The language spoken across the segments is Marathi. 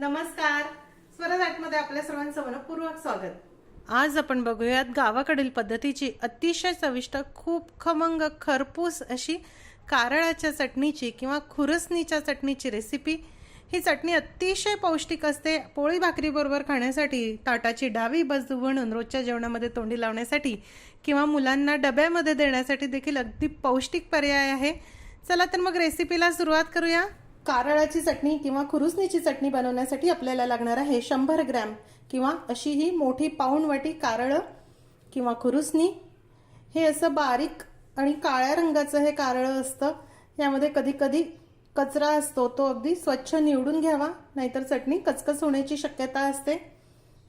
नमस्कार. स्वराजमध्ये आपल्या सर्वांचं मनपूर्वक स्वागत. आज आपण बघूयात गावाकडील पद्धतीची अतिशय चविष्ट खूप खमंग खरपूस अशी कारळाच्या चटणीची किंवा खुरसणीच्या चटणीची रेसिपी ही चटणी अतिशय पौष्टिक असते. पोळी भाकरीबरोबर खाण्यासाठी ताटाची डावी बाजू म्हणून रोजच्या जेवणामध्ये तोंडी लावण्यासाठी किंवा मुलांना डब्यामध्ये देण्यासाठी देखील अगदी पौष्टिक पर्याय आहे. चला तर मग रेसिपीला सुरुवात करूया. कारळाची चटणी किंवा खुरुसणीची चटणी बनवण्यासाठी आपल्याला लागणार आहे शंभर ग्रॅम किंवा अशी ही मोठी पाऊण वाटी कारळं किंवा खुरुसणी. हे असं बारीक आणि काळ्या रंगाचं हे कारळं असतं. यामध्ये कधी कधी कचरा असतो तो अगदी स्वच्छ निवडून घ्यावा नाहीतर चटणी कचकच होण्याची शक्यता असते.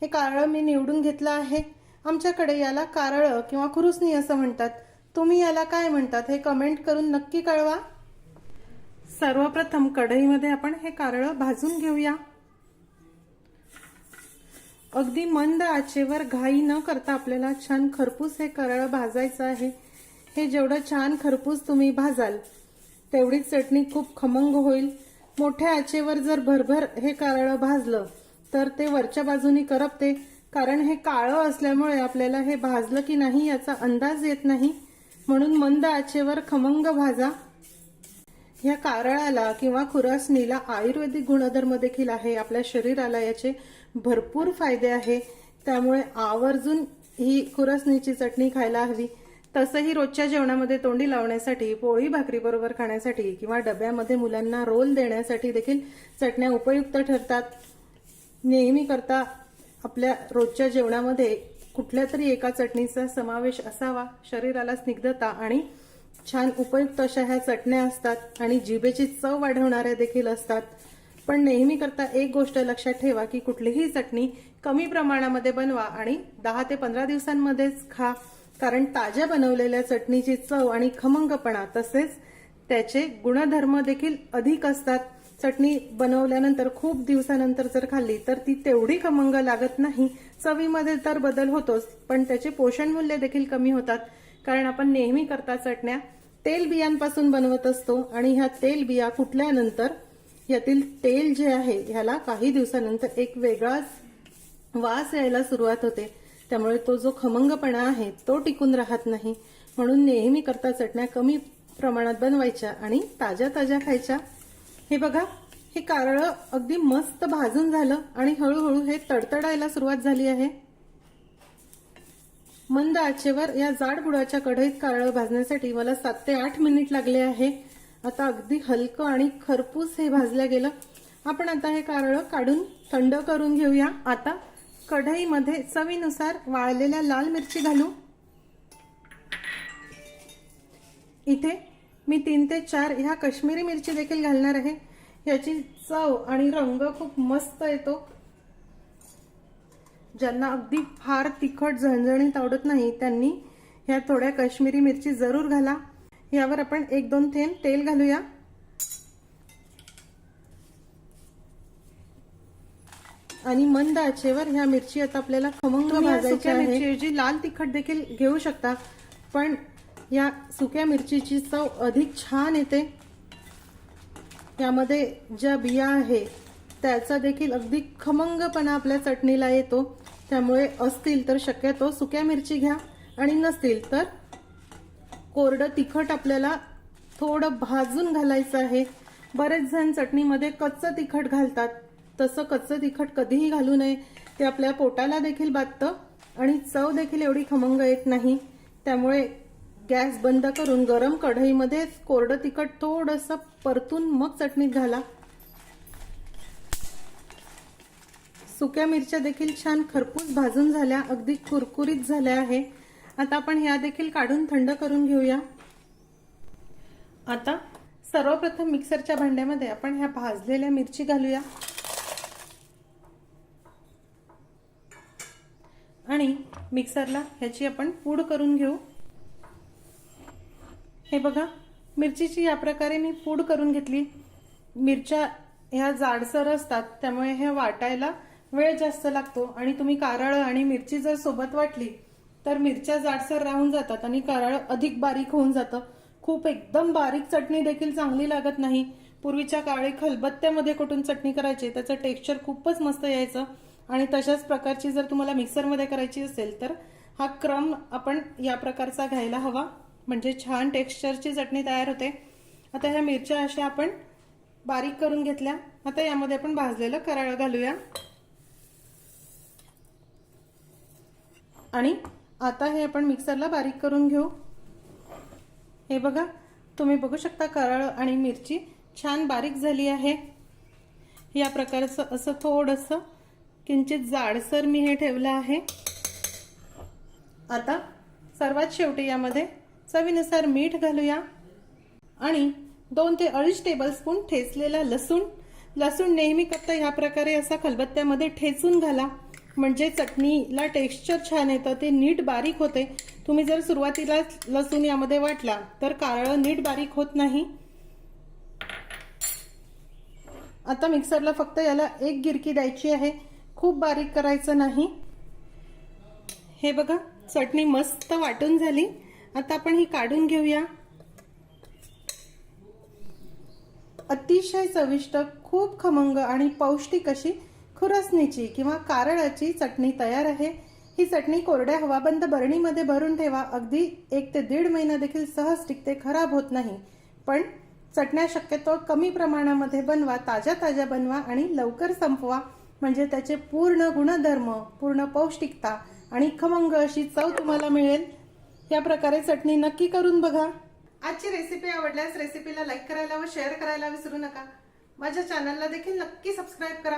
हे कारळं मी निवडून घेतलं आहे. आमच्याकडे याला कारळं किंवा खुरुसणी असं म्हणतात. तुम्ही याला काय म्हणतात हे कमेंट करून नक्की कळवा. सर्वप्रथम कढईमध्ये आपण हे कारळं भाजून घेऊया. अगदी मंद आचेवर घाई न करता आपल्याला छान खरपूस हे कारळं भाजायचं आहे. हे जेवढं छान खरपूस तुम्ही भाजाल तेवढीच चटणी खूप खमंग होईल. मोठ्या आचेवर जर भरभर हे कारळं भाजलं तर ते वरच्या बाजूनी करपते कारण हे काळं असल्यामुळे आपल्याला हे भाजलं की नाही याचा अंदाज येत नाही. म्हणून मंद आचेवर खमंग भाजा. ह्या कारळाला किंवा खुरासणीला आयुर्वेदिक गुणधर्म देखील आहे. आपल्या शरीराला याचे भरपूर फायदे आहे. त्यामुळे आवर्जून ही खुरासणीची चटणी खायला हवी. तसंही रोजच्या जेवणामध्ये तोंडी लावण्यासाठी पोळी भाकरी बरोबर खाण्यासाठी किंवा डब्यामध्ये मुलांना रोल देण्यासाठी देखील चटण्या उपयुक्त ठरतात. नेहमी करता आपल्या रोजच्या जेवणामध्ये कुठल्या तरी एका चटणीचा समावेश असावा. शरीराला स्निग्धता आणि छान उपयुक्त अशा ह्या चटण्या असतात आणि जिभेची चव वाढवणाऱ्या देखील असतात. पण नेहमी करता एक गोष्ट लक्षात ठेवा की कुठलीही चटणी कमी प्रमाणामध्ये बनवा आणि दहा ते पंधरा दिवसांमध्येच खा. कारण ताज्या बनवलेल्या चटणीची चव आणि खमंगपणा तसेच त्याचे गुणधर्म देखील अधिक असतात. चटणी बनवल्यानंतर खूप दिवसानंतर जर खाल्ली तर ती तेवढी खमंग लागत नाही. चवीमध्ये तर बदल होतोच पण त्याचे पोषण मूल्य देखील कमी होतात. कारण आपण नेहमी करता चटण्या. तेल बियांपासून बनवत असतो आणि ह्या तेल बिया यातील तेल जे आहे ह्याला काही दिवसानंतर एक वेगळाच वास यायला सुरुवात होते. त्यामुळे तो जो खमंगपणा आहे तो टिकून राहत नाही. म्हणून नेहमी करता चटण्या कमी प्रमाणात बनवायच्या आणि ताज्या ताज्या खायच्या. हे बघा हे कारळं अगदी मस्त भाजून झालं आणि हळूहळू हे तडतडायला सुरुवात झाली आहे. मंद आचेवर या जाड बुडाच्या कढईत कारळं भाजण्यासाठी मला सात ते आठ मिनिट लागले आहे. आता अगदी हलकं आणि खरपूस हे भाजलं गेलं. आपण आता हे कारळं काढून थंड करून घेऊया. आता कढईमध्ये चवीनुसार वाळलेल्या लाल मिरची घालू. इथे मी तीन ते चार ह्या काश्मीरी मिरची देखील घालणार आहे. याची चव आणि रंग खूप मस्त येतो. ज्यांना अगदी फार तिखट झणझणीत आवडत नाही त्यांनी ह्या थोड्या काश्मीरी मिरची जरूर घाला. यावर आपण एक दोन थेंब तेल घालूया. आणि मंद आचेवर ह्या मिरची आता आपल्याला खमंग भाजायच्या आहे. जी लाल तिखट देखील घेऊ शकता पण या सुक्या मिरचीची चव अधिक छान येते. यामध्ये ज्या बिया आहे त्याचा देखील अगदी खमंगपणा आपल्या चटणीला येतो. त्यामुळे असतील तर शक्यतो सुक्या मिरची घ्या आणि नसतील तर कोरडं तिखट आपल्याला थोडं भाजून घालायचं आहे. बरेच जण चटणीमध्ये कच्चं तिखट घालतात. तसं कच्चं तिखट कधीही घालू नये. ते आपल्या पोटाला देखील बाधतं आणि चव देखील एवढी खमंग येत नाही. त्यामुळे गॅस बंद करून गरम कढईमध्ये कोरडं तिखट थोडंसं परतून मग चटणीत घाला. सुक्या मिरच्या देखील छान खरपूस भाजून झाल्या अगदी कुरकुरीत झाल्या आहे. आता आपण ह्या देखील काढून थंड करून घेऊया. आता सर्वप्रथम मिक्सरच्या भांड्यामध्ये आपण ह्या भाजलेल्या मिरची घालूया. आणि मिक्सरला ह्याची आपण पूड करून घेऊ. हे बघा मिरचीची या प्रकारे मी पूड करून घेतली. मिरच्या ह्या जाडसर असतात त्यामुळे हे वाटायला वेळ जास्त लागतो आणि तुम्ही कारळ आणि मिरची जर सोबत वाटली तर मिरच्या जाडसर राहून जातात आणि कारळ अधिक बारीक होऊन जातं. खूप एकदम बारीक चटणी देखील चांगली लागत नाही. पूर्वीच्या काळी खलबत्त्यामध्ये कुठून चटणी करायची त्याचं टेक्स्चर खूपच मस्त यायचं. आणि तशाच प्रकारची जर तुम्हाला मिक्सरमध्ये करायची असेल तर हा क्रम आपण या प्रकारचा घ्यायला हवा. म्हणजे छान टेक्स्चरची चटणी तयार होते. आता ह्या मिरच्या अशा आपण बारीक करून घेतल्या. आता यामध्ये आपण भाजलेलं कराळ घालूया. आणि आता हे आपण मिक्सरला बारीक करून घेऊ. हे बघा तुम्ही बघू शकता करळ आणि मिरची छान बारीक झाली आहे. या प्रकारचं असं थोडंसं किंचित जाडसर मी हे ठेवलं आहे. आता सर्वात शेवटी यामध्ये चवीनुसार मीठ घालूया. आणि दोन ते अडीच टेबलस्पून ठेचलेला लसूण. लसूण नेहमी करता ह्या प्रकारे असा खलबत्त्यामध्ये ठेचून घाला. म्हणजे चटणीला टेक्स्चर छान येतं ते नीट बारीक होते. तुम्ही जर सुरुवातीला लसूण यामध्ये वाटला तर कारळं नीट बारीक होत नाही. आता मिक्सरला फक्त याला एक गिरकी द्यायची आहे. खूप बारीक करायचं नाही. हे बघा चटणी मस्त वाटून झाली. आता आपण ही काढून घेऊया. अतिशय चविष्ट खूप खमंग आणि पौष्टिक अशी खुरसणीची किंवा कारळाची चटणी तयार आहे. ही चटणी कोरड्या हवाबंद बरणीमध्ये भरून ठेवा. अगदी एक ते दीड महिना देखील सहज टिकते खराब होत नाही. पण चटण्या शक्यतो कमी प्रमाणामध्ये बनवा ताज्या ताज्या बनवा आणि लवकर संपवा. म्हणजे त्याचे पूर्ण गुणधर्म पूर्ण पौष्टिकता आणि खमंग अशी चव तुम्हाला मिळेल. या प्रकारे चटणी नक्की करून बघा. आजची रेसिपी आवडल्यास रेसिपीला लाईक करायला व शेअर करायला विसरू नका. माझ्या चॅनलला देखील नक्की सबस्क्राईब करा.